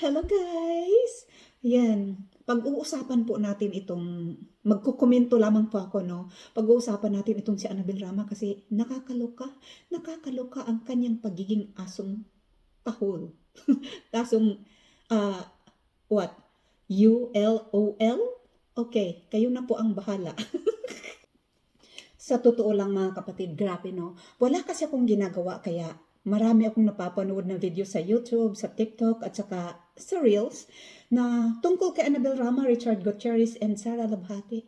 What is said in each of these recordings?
Hello guys! Yan, pag-uusapan po natin itong, magkukomento lamang po ako, no? Pag-uusapan natin itong si Annabel Rama kasi nakakaloka, nakakaloka ang kanyang pagiging asong tahol. Asong, ah, what? U-L-O-L? Okay, kayo na po ang bahala. Sa totoo lang mga kapatid, grabe no. Wala kasi akong ginagawa kaya marami akong napapanood na video sa YouTube, sa TikTok at saka sa Reels na tungkol kay Annabel Rama, Richard Gutierrez and Sarah Labhati.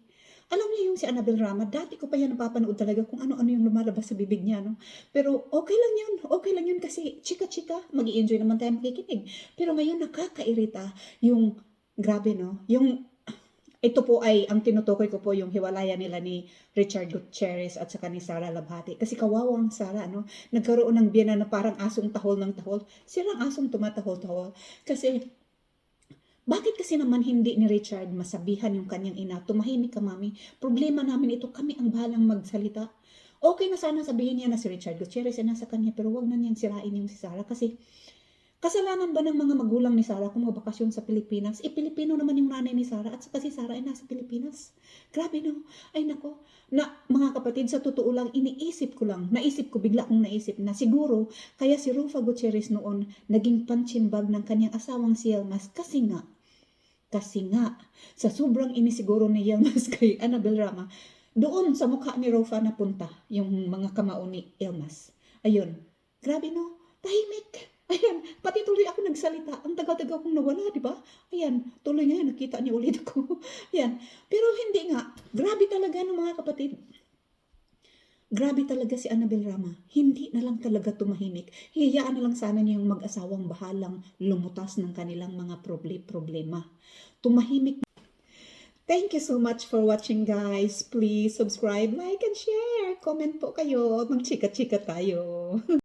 Alam niyo yung si Annabel Rama, dati ko pa yan napapanood talaga kung ano-ano yung lumalabas sa bibig niya, no? Pero okay lang yun, okay lang yun kasi chika-chika, mag enjoy naman tayo makikinig. Pero ngayon nakakairita yung, grabe no, yung ito po ay ang tinutukoy ko po yung hiwalayan nila ni Richard Gutierrez at saka ni Sarah Labhati. Kasi kawawang Sarah, no? Nagkaroon ng biyana na parang asong tahol ng tahol. Silang asong tumatahol-tahol. Kasi, bakit kasi naman hindi ni Richard masabihan yung kanyang ina, tumahimik ka mami, problema namin ito, kami ang bahalang magsalita. Okay na sana sabihin niya na si Richard Gutierrez ay nasa kanya, pero wag na niyang sirain yung si Sarah kasi Kasalanan ba ng mga magulang ni Sarah kung magbakasyon sa Pilipinas? Eh, Pilipino naman yung nanay ni Sarah at saka si Sarah ay nasa Pilipinas. Grabe no? Ay nako. Na, mga kapatid, sa totoo lang, iniisip ko lang, naisip ko, bigla kong naisip na siguro, kaya si Rufa Gutierrez noon naging panchimbag ng kanyang asawang si Yelmas kasi nga, kasi nga, sa sobrang inisiguro ni Yelmas kay Annabel Rama, doon sa mukha ni Rufa napunta yung mga kamao ni Yelmas. Ayun. Grabe no? Tahimik. Nagsalita. Ang tagal-tagal kong nawala, di ba? Ayan, tuloy ngayon, nakita niyo ulit ako. Ayan. Pero hindi nga, grabe talaga no mga kapatid. Grabe talaga si Annabel Rama. Hindi na lang talaga tumahimik. Hiyayaan na lang sana niya yung mag-asawang bahalang lumutas ng kanilang mga proble- problema. Tumahimik. Thank you so much for watching guys. Please subscribe, like, and share. Comment po kayo. Magchika-chika tayo.